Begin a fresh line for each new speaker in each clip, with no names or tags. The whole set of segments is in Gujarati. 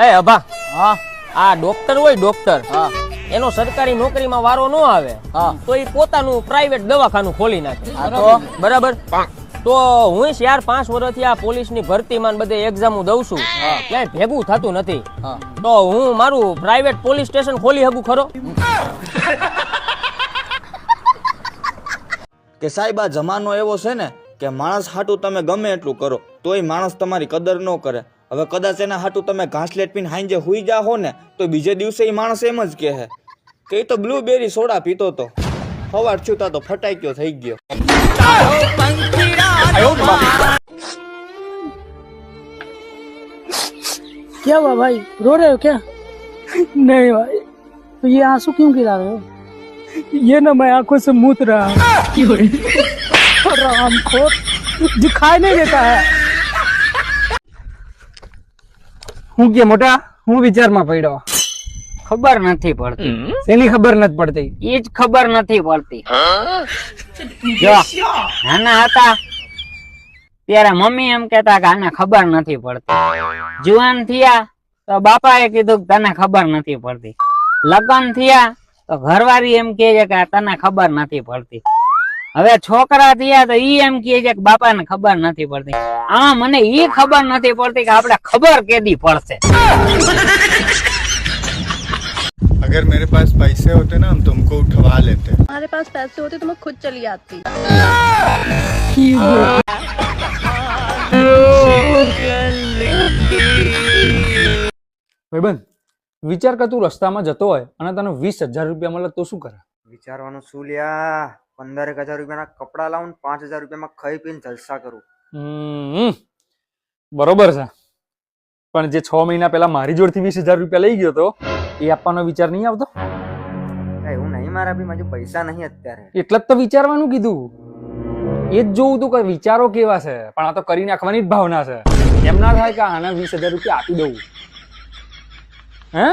એ અભા.
હા.
આ ડોક્ટર હોય ડોક્ટર
હા.
એનો સરકારી નોકરીમાં વારો ન આવે
હા.
તો એ પોતાનું પ્રાઇવેટ દવાખાનું ખોલી નાખે.
તો?
બરાબર? તો હું યાર પાંચ વર્ષથી આ પોલીસની ભરતીમાં બધે એક્ઝામો દઉં છું. ક્યાંય ભેગું થતું નથી. તો હું મારું પ્રાઇવેટ પોલીસ સ્ટેશન ખોલી શકું ખરો?
કે સાહેબ આ જમાનો એવો છે ને કે માણસ હાટું તમે ગમે એટલું કરો તોય માણસ તમારી કદર ન કરે. હવે કદાચ એના હાટું તમે ઘાસલેટ પીને હાંજે હુઈ જાહો ને તો બીજે દિવસે ઈ માણસ એમ જ કહે કે ઈ તો બ્લુબેરી સોડા પીતો તો સવાર છૂટા તો ફટાક્યો થઈ ગયો
क्या हुआ भाई रो रहे हो क्या नहीं भाई तो ये आंसू क्यों गिरा रहे हो ये ना मैं आंखों से मूत रहा हूँ रामखोर दिखाई नहीं देता है
હું કે મોટા હું વિચારમાં પડ્યો.
ખબર નથી પડતી.
એની ખબર નથી પડતી?
એ જ ખબર નથી પડતી. જો નાના હતા ત્યારે મમ્મી એમ કેતા કે આને ખબર નથી પડતી. જુવાન થયા તો બાપાએ કીધું કે તને ખબર નથી પડતી. લગ્ન થયા તો ઘરવાળી એમ કહે છે કે તને ખબર નથી પડતી. હવે છોકરા થયા તો ઈ એમ કહે છે કે બાપાને ખબર નથી પડતી. આમાં મને ઈ ખબર નથી પડતી કે આપણે ખબર કેદી પડશે
अगर मेरे पास पैसे होते ना हम तुमको उठवा लेते
हमारे पास पैसे होते तो मैं खुद चली आती
ભાઈબંધ વિચાર કર તું રસ્તામાં જતો હોય અને તને વીસ હજાર રૂપિયા મળે તો શું કરે
વિચારવાનું શું લ્યા પંદરેક હજાર રૂપિયાના કપડા લાવું પાંચ હજાર રૂપિયામાં ખાઈ પીને જલસા કરું
હમ, બરોબર છે. પણ જે છ મહિના પહેલા મારી જોડથી વીસ હજાર રૂપિયા લઈ ગયો હતો એ આપવાનો વિચાર નહીં આવતો?
એવું નહીં મારા બી મારી પૈસા નહીં અત્યારે.
એટલે જ તો વિચારવાનું કીધું. એ જ જોવું તું કે વિચારો કેવા છે પણ આ તો કરી નાખવાની જ ભાવના છે. એમ ના થાય કે આના વીસ હજાર રૂપિયા આપી દઉં. હે?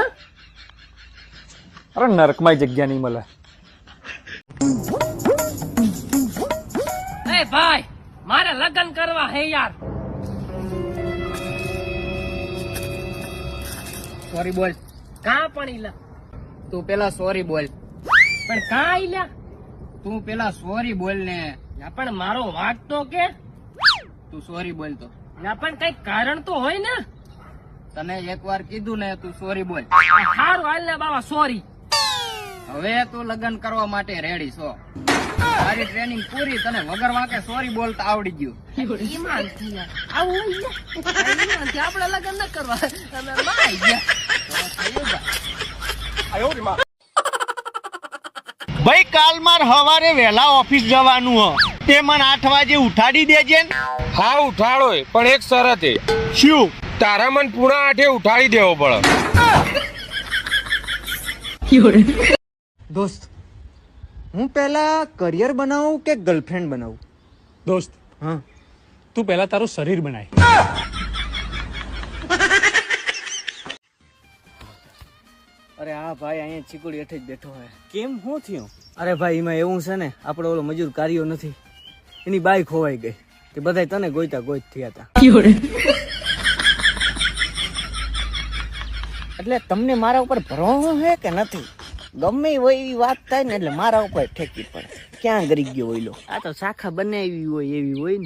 અરે નરકમાં જગ્યા નહીં મળે.
ભાઈ મારે લગ્ન કરવા હે યાર.
સોરી બોલ.
કા પણ ઈલા
તું પેલા સોરી બોલ.
પણ કા ઈલા
તું પેલા સોરી બોલ ને.
પણ મારો વાત તો કે.
તું સોરી બોલ તો.
ના પણ કંઈક કારણ તો હોય ને?
તને એકવાર કીધું ને તું સોરી બોલ.
હારું હાલ ને બાબા સોરી
હવે તું લગ્ન કરવા માટે રેડી છો. તારી ટ્રેનિંગ પૂરી તને વગર વાંકે સોરી બોલતા આવડી ગયું.
ઈમાનથી યાર આવું હોય ને? આપણે લગ્ન ન કરવા. તમે માઈ ગયા.
ભાઈ કાલ માર હવારે વહેલા ઓફિસ જવાનું હ. તે મને આઠ વાગે ઉઠાડી દેજે ને.
હા ઉઠાડો પણ એક શરત એ.
શું?
તારા મન પૂણા આઠે ઉઠાડી દેવો પડે.
દોસ્ત હું પહેલા કરિયર બનાવું કે ગર્લફ્રેન્ડ બનાવું?
દોસ્ત
હા.
તું પહેલા તારું શરીર બનાય.
અરે આ ભાઈ અહીંયા ચીકુડી હેઠે જ બેઠો હોય
કેમ? હું થયું?
અરે ભાઈ એમાં એવું છે ને આપણો ઓલો મજૂર કાર્યો નથી. એની બાઈક ખોવાઈ ગઈ તે બધાય તને ગોઈતા ગોઈત થયા હતા એટલે તમને મારા ઉપર ભરવો છે કે નથી? ગમે હોય એવી વાત થાય ને એટલે મારા ઉપર ઠેકી પડે. ક્યાં ગરી ગયો ઓઈલો આ તો શાખા બનાવી હોય એવી હોય ને.